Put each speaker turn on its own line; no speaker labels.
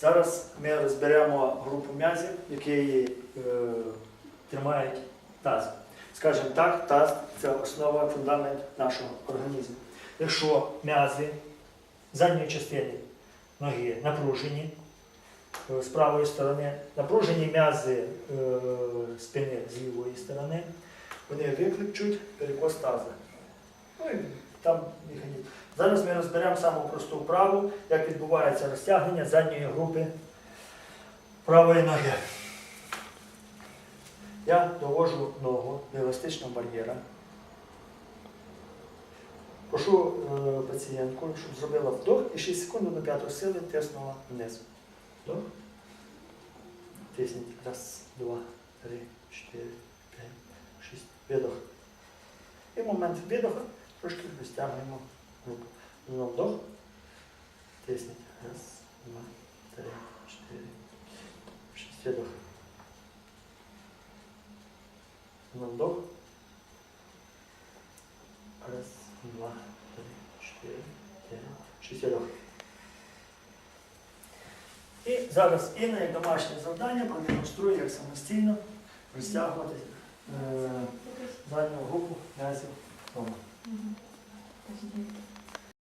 Зараз ми розберемо групу м'язів, які е, тримають таз. Скажімо так, таз це основа, фундамент нашого організму. Якщо м'язи задньої частини ноги напружені е, з правої сторони, напружені м'язи е, спини з лівої сторони, вони викличуть перекос таза. Ну, і там механізм. Зараз ми розберемо саму просту вправу, як відбувається розтягнення задньої групи правої ноги. Я довожу ногу до еластичного бар'єра. Прошу е, пацієнтку, щоб зробила вдох і 6 секунд до п'ятої сили тиснула вниз. Вдох. Тисніть. Раз, два, три, чотири, п'ять, шість. Видох. І в момент видоху трошки розтягуємо руку. Знову вдох. Тисніть. Раз, два, три, чотири, шість. Видох. Знову вдох. Раз, два, три, чотири, п'ять, шість. Видох. І зараз Інна, як домашнє завдання, продемонструє, як самостійно розтягувати е, задню групу м'язів.
Мгм.